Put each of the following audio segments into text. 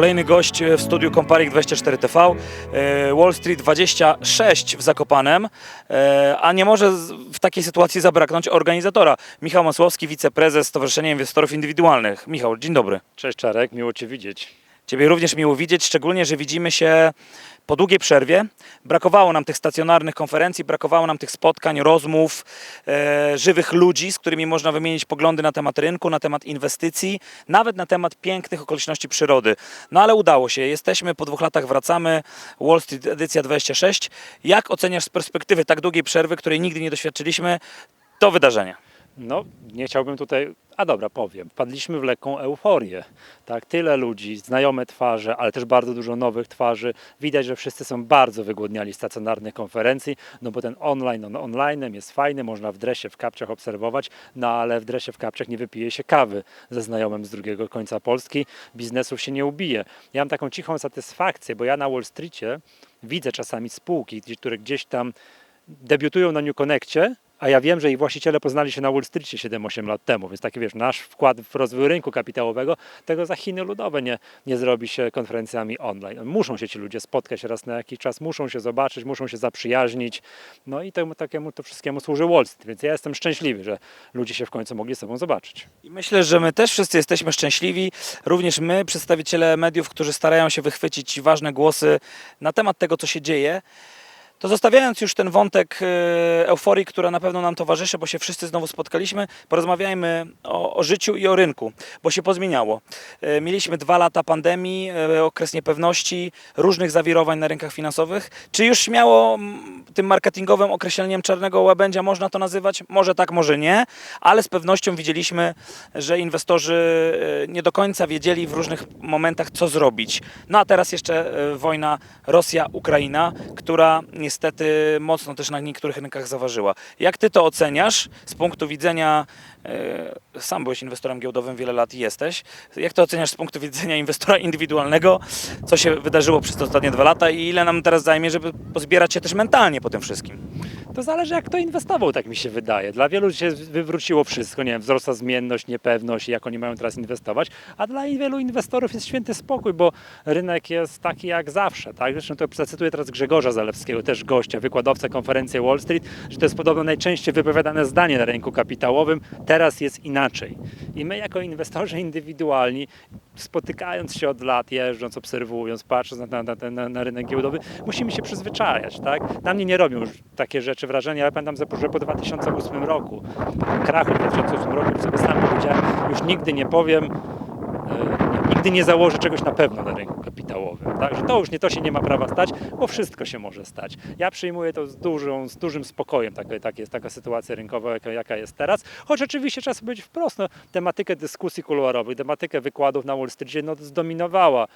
Kolejny gość w studiu Comparik 24 TV, e, Wall Street 26 w Zakopanem, e, a nie może w takiej sytuacji zabraknąć organizatora. Michał Masłowski, wiceprezes Stowarzyszenia Inwestorów Indywidualnych. Michał, dzień dobry. Cześć Czarek, miło Cię widzieć. Ciebie również miło widzieć, szczególnie, że widzimy się po długiej przerwie. Brakowało nam tych stacjonarnych konferencji, brakowało nam tych spotkań, rozmów, e, żywych ludzi, z którymi można wymienić poglądy na temat rynku, na temat inwestycji, nawet na temat pięknych okoliczności przyrody. No ale udało się, jesteśmy, po dwóch latach wracamy, Wall Street edycja 26. Jak oceniasz z perspektywy tak długiej przerwy, której nigdy nie doświadczyliśmy, to wydarzenie? No, nie chciałbym tutaj, a dobra, powiem. Wpadliśmy w lekką euforię. Tak, tyle ludzi, znajome twarze, ale też bardzo dużo nowych twarzy. Widać, że wszyscy są bardzo wygłodniali stacjonarnych konferencji, no bo ten online, on online'em jest fajny, można w dresie, w kapciach obserwować, no ale w dresie, w kapciach nie wypije się kawy ze znajomym z drugiego końca Polski, biznesów się nie ubije. Ja mam taką cichą satysfakcję, bo ja na Wall Streetie widzę czasami spółki, które gdzieś tam debiutują na New Connectie, a ja wiem, że ich właściciele poznali się na Wall Streetie 7-8 lat temu, więc taki wiesz, nasz wkład w rozwój rynku kapitałowego, tego za Chiny ludowe nie, nie zrobi się konferencjami online. Muszą się ci ludzie spotkać raz na jakiś czas, muszą się zobaczyć, muszą się zaprzyjaźnić, no i temu takiemu to wszystkiemu służy Wall Street, więc ja jestem szczęśliwy, że ludzie się w końcu mogli sobą zobaczyć. I myślę, że my też wszyscy jesteśmy szczęśliwi, również my, przedstawiciele mediów, którzy starają się wychwycić ważne głosy na temat tego, co się dzieje. To zostawiając już ten wątek e, euforii, która na pewno nam towarzyszy, bo się wszyscy znowu spotkaliśmy, porozmawiajmy o, o życiu i o rynku, bo się pozmieniało. E, Mieliśmy dwa lata pandemii, e, okres niepewności, różnych zawirowań na rynkach finansowych. Czy już śmiało tym marketingowym określeniem czarnego łabędzia można to nazywać? Może tak, może nie, ale z pewnością widzieliśmy, że inwestorzy nie do końca wiedzieli w różnych momentach, co zrobić. No a teraz jeszcze wojna Rosja-Ukraina, która niestety mocno też na niektórych rynkach zaważyła. Jak ty to oceniasz z punktu widzenia, e, sam byłeś inwestorem giełdowym wiele lat i jesteś, jak to oceniasz z punktu widzenia inwestora indywidualnego, co się wydarzyło przez te ostatnie dwa lata i ile nam teraz zajmie, żeby pozbierać się też mentalnie po tym wszystkim? To zależy jak kto inwestował, tak mi się wydaje. Dla wielu się wywróciło wszystko, nie wiem, wzrosła zmienność, niepewność, jak oni mają teraz inwestować, a dla wielu inwestorów jest święty spokój, bo rynek jest taki jak zawsze, tak? Zresztą to zacytuję teraz Grzegorza Zalewskiego, też gościa, wykładowcę konferencji Wall Street, że to jest podobno najczęściej wypowiadane zdanie na rynku kapitałowym, teraz jest inaczej. I my jako inwestorzy indywidualni, spotykając się od lat, jeżdżąc, obserwując, patrząc na, na, na, na rynek giełdowy, musimy się przyzwyczajać, tak? Na mnie nie robią już takie rzeczy wrażenia, ale pamiętam, że po 2008 roku, krachu w 2008 roku, sobie sam powiedziałem, już nigdy nie powiem, e, nigdy nie założę czegoś na pewno na rynku kapitałowym. Tak? Że to już nie to się nie ma prawa stać, bo wszystko się może stać. Ja przyjmuję to z, dużą, z dużym spokojem, taka, tak jest taka sytuacja rynkowa, jaka, jaka jest teraz. Choć oczywiście trzeba powiedzieć wprost, no, tematykę dyskusji kuluarowych, tematykę wykładów na Wall Streetie no, zdominowała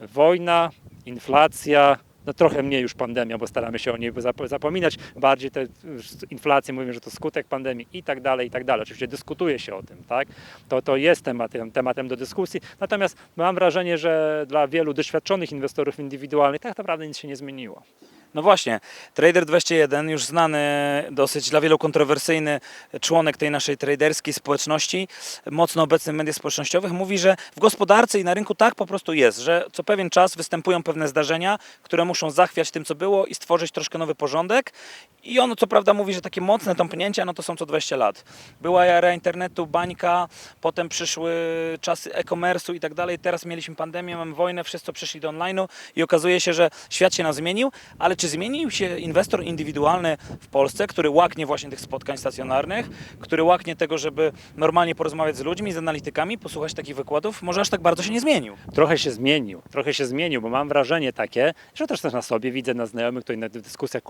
wojna, inflacja, no trochę mniej już pandemia, bo staramy się o niej zap- zapominać. Bardziej te inflacje mówimy, że to skutek pandemii i tak dalej, i tak dalej. Oczywiście dyskutuje się o tym, tak? To, to jest tematem, tematem do dyskusji. Natomiast mam wrażenie, że dla wielu doświadczonych inwestorów indywidualnych tak naprawdę nic się nie zmieniło. No właśnie, Trader 21, już znany, dosyć dla wielu kontrowersyjny członek tej naszej traderskiej społeczności, mocno obecny w mediach społecznościowych, mówi, że w gospodarce i na rynku tak po prostu jest, że co pewien czas występują pewne zdarzenia, które muszą zachwiać tym, co było i stworzyć troszkę nowy porządek. I on co prawda mówi, że takie mocne tąpnięcia, no to są co 20 lat. Była era internetu, bańka, potem przyszły czasy e-commerce'u i tak dalej. Teraz mieliśmy pandemię, mamy wojnę, wszyscy przeszli do online'u i okazuje się, że świat się nam zmienił, ale czy zmienił się inwestor indywidualny w Polsce, który łaknie właśnie tych spotkań stacjonarnych, który łaknie tego, żeby normalnie porozmawiać z ludźmi, z analitykami, posłuchać takich wykładów? Może aż tak bardzo się nie zmienił. Trochę się zmienił, trochę się zmienił, bo mam wrażenie takie, że też też na sobie widzę na znajomych, tutaj na dyskusjach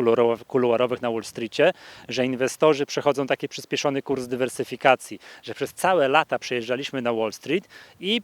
kuluarowych, na Wall Streetie, że inwestorzy przechodzą taki przyspieszony kurs dywersyfikacji, że przez całe lata przejeżdżaliśmy na Wall Street i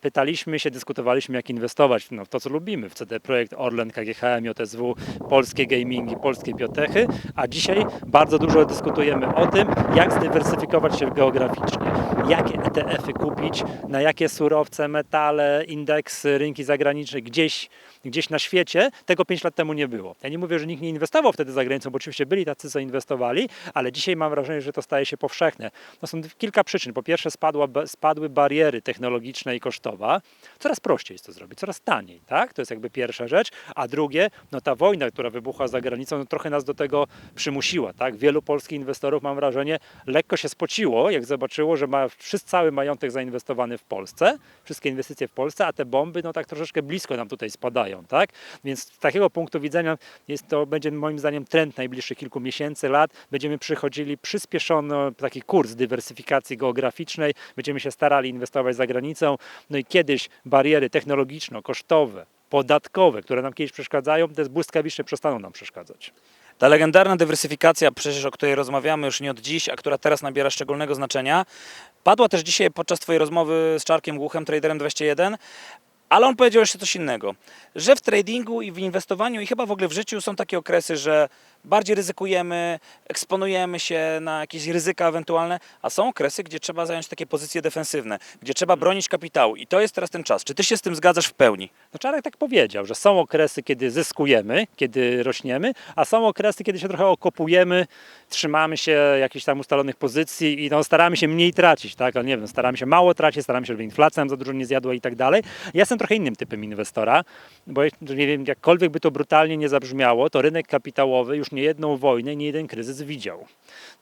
pytaliśmy się, dyskutowaliśmy jak inwestować no, w to, co lubimy, w CD Projekt, Orlen, KGHM, JSW, polskie gamingi, polskie biotechy, a dzisiaj bardzo dużo dyskutujemy o tym, jak zdywersyfikować się geograficznie, jakie ETF-y kupić, na jakie surowce, metale, indeksy, rynki zagraniczne, gdzieś, gdzieś na świecie. Tego 5 lat temu nie było. Ja nie mówię, że nikt nie inwestował wtedy za granicą, bo oczywiście byli tacy, co inwestowali, ale dzisiaj mam wrażenie, że to staje się powszechne. No są kilka przyczyn. Po pierwsze spadła, spadły bariery technologiczne i kosztowa. Coraz prościej jest to zrobić, coraz taniej, tak? To jest jakby pierwsza rzecz. A drugie, no ta wojna, która wybuchła za granicą, no trochę nas do tego przymusiła, tak? Wielu polskich inwestorów, mam wrażenie, lekko się spociło, jak zobaczyło, że ma wszyscy, cały majątek zainwestowany w Polsce, wszystkie inwestycje w Polsce, a te bomby, no tak troszeczkę blisko nam tutaj spadają, tak? Więc z takiego punktu widzenia jest to, będzie moim zdaniem trend najbliższych kilku miesięcy, lat. Będziemy przychodzili przyspieszono taki kurs dywersyfikacji geograficznej, będziemy się starali inwestować za granicą, no i kiedyś bariery technologiczno-kosztowe, podatkowe, które nam kiedyś przeszkadzają, te błyskawicznie przestaną nam przeszkadzać. Ta legendarna dywersyfikacja, przecież o której rozmawiamy już nie od dziś, a która teraz nabiera szczególnego znaczenia, padła też dzisiaj podczas Twojej rozmowy z Czarkiem Głuchem, traderem 21, ale on powiedział jeszcze coś innego, że w tradingu i w inwestowaniu i chyba w ogóle w życiu są takie okresy, że bardziej ryzykujemy, eksponujemy się na jakieś ryzyka ewentualne, a są okresy, gdzie trzeba zająć takie pozycje defensywne, gdzie trzeba bronić kapitału i to jest teraz ten czas. Czy Ty się z tym zgadzasz w pełni? No Czarek tak powiedział, że są okresy, kiedy zyskujemy, kiedy rośniemy, a są okresy, kiedy się trochę okopujemy, trzymamy się jakichś tam ustalonych pozycji i no, staramy się mniej tracić, tak? Ale nie wiem, staramy się mało tracić, staramy się, żeby inflacja nam za dużo nie zjadła i tak dalej. Ja jestem trochę innym typem inwestora, bo nie wiem, jakkolwiek by to brutalnie nie zabrzmiało, to rynek kapitałowy już nie jedną wojnę, nie jeden kryzys widział.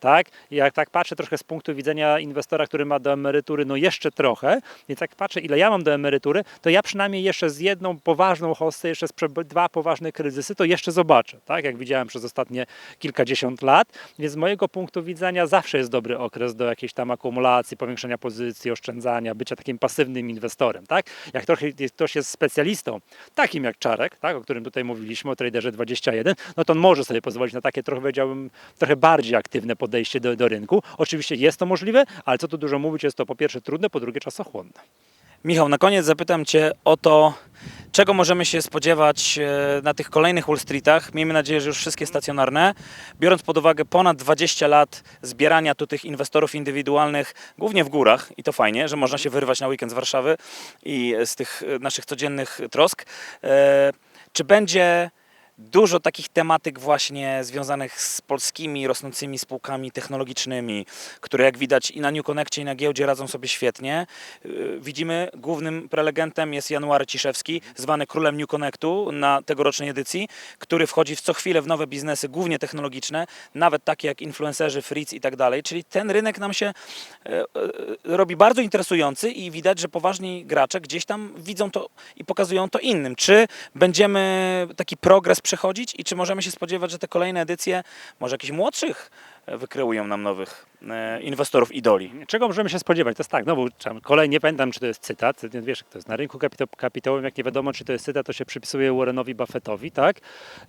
Tak? I jak tak patrzę trochę z punktu widzenia inwestora, który ma do emerytury no jeszcze trochę, więc jak patrzę ile ja mam do emerytury, to ja przynajmniej jeszcze z jedną poważną hostę, jeszcze z dwa poważne kryzysy, to jeszcze zobaczę, tak? Jak widziałem przez ostatnie kilkadziesiąt lat, więc z mojego punktu widzenia zawsze jest dobry okres do jakiejś tam akumulacji, powiększenia pozycji, oszczędzania, bycia takim pasywnym inwestorem, tak? Jak trochę ktoś jest specjalistą, takim jak Czarek, tak? O którym tutaj mówiliśmy, o traderze 21, no to on może sobie pozwolić na takie trochę, powiedziałbym, trochę bardziej aktywne podejście do, do rynku. Oczywiście jest to możliwe, ale co tu dużo mówić, jest to po pierwsze trudne, po drugie czasochłonne. Michał, na koniec zapytam Cię o to, czego możemy się spodziewać e, na tych kolejnych Wall Streetach. Miejmy nadzieję, że już wszystkie stacjonarne. Biorąc pod uwagę ponad 20 lat zbierania tu tych inwestorów indywidualnych, głównie w górach, i to fajnie, że można się wyrwać na weekend z Warszawy i z tych e, naszych codziennych trosk. E, Czy będzie dużo takich tematyk właśnie związanych z polskimi rosnącymi spółkami technologicznymi, które jak widać i na New Connectie i na giełdzie radzą sobie świetnie. Yy, Widzimy, głównym prelegentem jest January Ciszewski, zwany królem New Connectu na tegorocznej edycji, który wchodzi w co chwilę w nowe biznesy, głównie technologiczne, nawet takie jak influencerzy, Fritz i tak dalej. Czyli ten rynek nam się e, e, robi bardzo interesujący i widać, że poważni gracze gdzieś tam widzą to i pokazują to innym. Czy będziemy taki progres przechodzić i czy możemy się spodziewać, że te kolejne edycje, może jakichś młodszych, e, wykreują nam nowych e, inwestorów idoli? Czego możemy się spodziewać? To jest tak, no trzeba- kolej, nie pamiętam, czy to jest cytat, nie wiesz, to jest na rynku kapita- kapitałowym, jak nie wiadomo, czy to jest cytat, to się przypisuje Warrenowi Buffettowi, tak,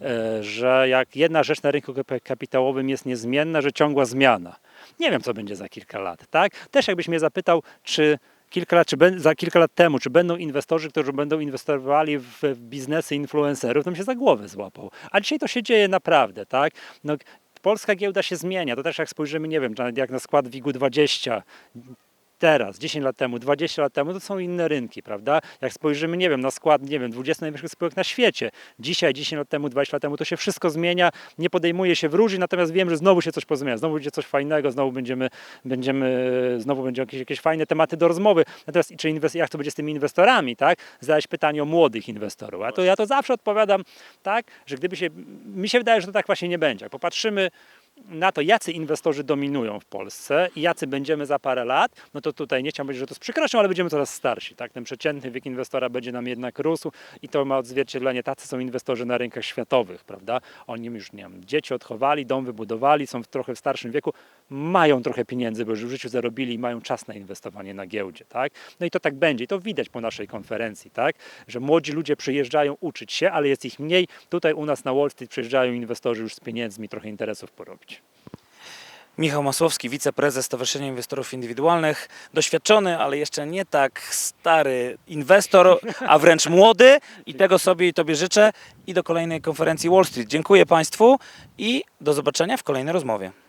e, że jak jedna rzecz na rynku kap- kapitałowym jest niezmienna, że ciągła zmiana. Nie wiem, co będzie za kilka lat, tak? Też jakbyś mnie zapytał, czy kilka lat, czy za kilka lat temu, czy będą inwestorzy, którzy będą inwestowali w, w biznesy influencerów, to bym się za głowę złapał. A dzisiaj to się dzieje naprawdę, tak? No, polska giełda się zmienia. To też jak spojrzymy, nie wiem, jak na skład WIG-20, teraz, 10 lat temu, 20 lat temu, to są inne rynki, prawda? Jak spojrzymy, nie wiem, na skład, nie wiem, 20 najwyższych spółek na świecie, dzisiaj, 10 lat temu, 20 lat temu, to się wszystko zmienia, nie podejmuje się wróży, natomiast wiem, że znowu się coś pozmienia, znowu będzie coś fajnego, znowu będziemy, będziemy znowu będą jakieś, jakieś fajne tematy do rozmowy. Natomiast czy inwest- jak to będzie z tymi inwestorami, tak? Zadać pytanie o młodych inwestorów. A to ja to zawsze odpowiadam tak, że gdyby się, mi się wydaje, że to tak właśnie nie będzie. Jak popatrzymy na to, jacy inwestorzy dominują w Polsce i jacy będziemy za parę lat, no to tutaj nie chciałbym powiedzieć, że to z przykrością, ale będziemy coraz starsi. Tak? Ten przeciętny wiek inwestora będzie nam jednak rósł i to ma odzwierciedlenie. Tacy są inwestorzy na rynkach światowych, prawda? Oni już, nie wiem, dzieci odchowali, dom wybudowali, są w trochę w starszym wieku, mają trochę pieniędzy, bo już w życiu zarobili i mają czas na inwestowanie na giełdzie, tak? No i to tak będzie i to widać po naszej konferencji, tak? Że młodzi ludzie przyjeżdżają uczyć się, ale jest ich mniej. Tutaj u nas na Wall Street przyjeżdżają inwestorzy już z pieniędzmi, trochę interesów porobić. Michał Masłowski, wiceprezes Stowarzyszenia Inwestorów Indywidualnych, doświadczony, ale jeszcze nie tak stary inwestor, a wręcz młody i tego sobie i Tobie życzę i do kolejnej konferencji Wall Street. Dziękuję Państwu i do zobaczenia w kolejnej rozmowie.